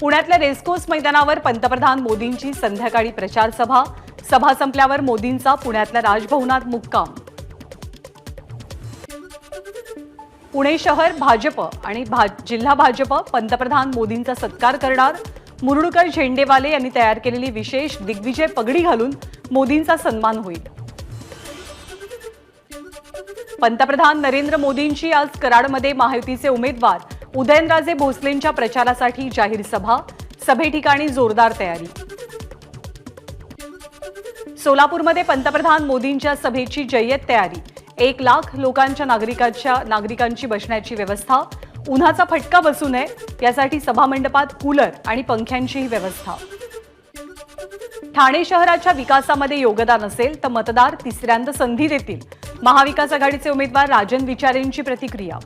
पुण्यातल्या रेसकोर्स मैदानावर पंतप्रधान मोदींची संध्याकाळी प्रचार सभा. सभा संपल्यावर मोदींचा पुण्यातल्या राजभवनात मुक्काम. पुणे शहर भाजप आणि भा जिल्हा भाजप पंतप्रधान मोदींचा सत्कार करणार. मुरुडकर झेंडेवाले यांनी तयार केलेली विशेष दिग्विजय पगडी घालून मोदींचा सन्मान होईल. पंतप्रधान नरेंद्र मोदींची आज कराडमध्ये महायुतीचे उमेदवार उदयनराजे भोसलेंच्या प्रचारासाठी जाहीर सभा सभे ठिकाणी जोरदार तयारी. सोलापूरमध्ये पंतप्रधान मोदींच्या सभेची जय्यत तयारी एक लाख लोकांच्या नागरिकांच्या नागरिकांची बसण्याची व्यवस्था उन्हाचा फटका बसू नये यासाठी सभामंडपात कूलर आणि पंख्यांचीही व्यवस्था. ठाणे शहराच्या विकासामध्ये योगदान असेल तर मतदार तिसऱ्यांदा संधी देतील. महाविकास आघाडीचे उमेदवार राजन विचारेंची प्रतिक्रिया.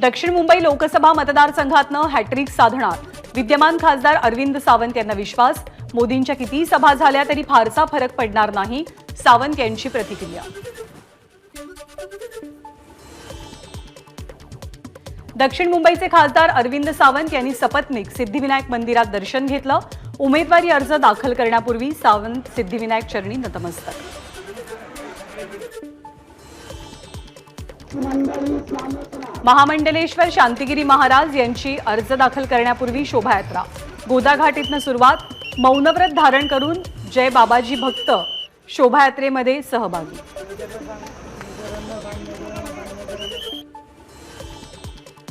दक्षिण मुंबई लोकसभा मतदारसंघातनं हॅट्रिक साधणार. विद्यमान खासदार अरविंद सावंत यांना विश्वास. मोदींच्या कितीही सभा झाल्या तरी फारसा फरक पडणार नाही सावंत यांची प्रतिक्रिया. दक्षिण मुंबईचे खासदार अरविंद सावंत यांनी सपत्निक सिद्धिविनायक मंदिरात दर्शन घेतलं. उमेदवारी अर्ज दाखल करण्यापूर्वी सावंत सिद्धिविनायक चरणी नतमस्तक. महामंडलेश्वर शांतिगिरी महाराज यांची अर्ज दाखल करण्यापूर्वी शोभायात्रा. गोदाघाट इथनं सुरुवात मौनव्रत धारण करून जय बाबाजी भक्त शोभायात्रेमध्ये सहभागी.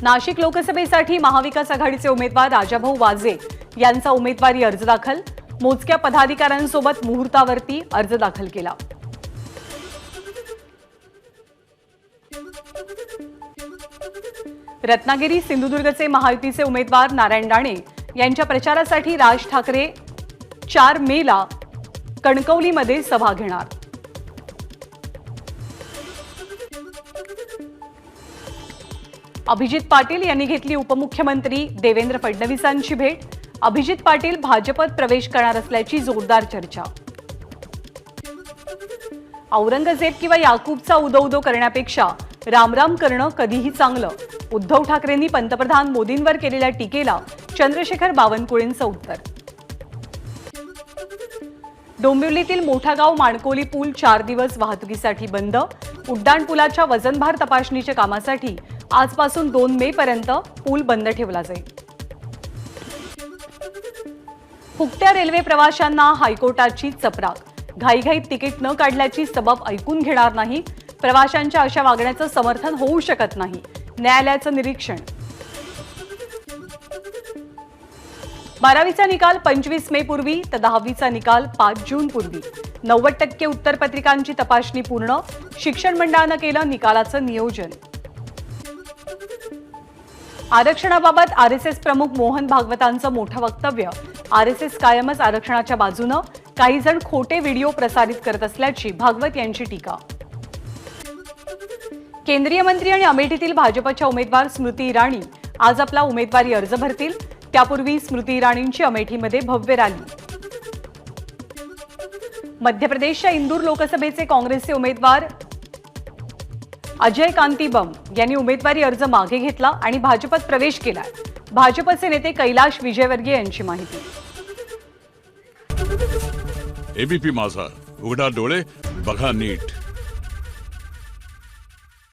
नाशिक लोकसभेसाठी महाविकास आघाडीचे उमेदवार राजाभाऊ वाजे यांचा उमेदवारी अर्ज दाखल. मोजक्या पदाधिकाऱ्यांसोबत मुहूर्तावरती अर्ज दाखल केला. रत्नागिरी सिंधुदुर्गचे महायुतीचे उमेदवार नारायण राणे यांच्या प्रचारासाठी राज ठाकरे चार मेला कणकवलीमध्ये सभा घेणार. अभिजित पाटील यांनी घेतली उपमुख्यमंत्री देवेंद्र फडणवीसांची भेट. अभिजित पाटील भाजपत प्रवेश करणार असल्याची जोरदार चर्चा. औरंगजेब किंवा याकूबचा उदो उदो करण्यापेक्षा रामराम करणं कधीही चांगलं. उद्धव ठाकरेंनी पंतप्रधान मोदींवर केलेल्या टीकेला चंद्रशेखर बावनकुळेंचं उत्तर. डोंबिवलीतील मोठा गाव माणकोली पूल चार दिवस वाहतुकीसाठी बंद. उड्डाणपुलाच्या वजनभार तपासणीच्या कामासाठी आजपासून दोन मे पर्यंत पूल बंद ठेवला जाईल. फुकट्या रेल्वे प्रवाशांना हायकोर्टाची चपराक. घाईघाईत तिकीट न काढल्याची सबब ऐकून घेणार नाही प्रवाशांच्या अशा वागण्याचं समर्थन होऊ शकत नाही. न्यायालयाचं निरीक्षण. बारावीचा निकाल पंचवीस मे पूर्वी तर दहावीचा निकाल पाच जून पूर्वी. नव्वद टक्के उत्तरपत्रिकांची तपासणी पूर्ण शिक्षण मंडळानं केलं निकालाचं नियोजन. आरक्षणाबाबत आर एस एस प्रमुख मोहन भागवतांचं मोठं वक्तव्य. आर एस एस कायमच आरक्षणाच्या बाजूनं काही जण खोटे व्हिडिओ प्रसारित करत असल्याची भागवत यांची टीका. केंद्रीय मंत्री आणि अमेठीतील भाजपच्या उमेदवार स्मृती इराणी आज आपला उमेदवारी अर्ज भरतील. त्यापूर्वी स्मृती इराणींची अमेठीमध्ये भव्य रॅली. मध्य प्रदेशच्या इंदूर लोकसभेचे काँग्रेसचे उमेदवार अजय कांती बम यांनी उमेदवारी अर्ज मागे घेतला आणि भाजपत प्रवेश केला भाजपचे नेते कैलाश विजयवर्गीय यांची माहिती. एबीपी माझा. उघडा डोळे बघा नीट.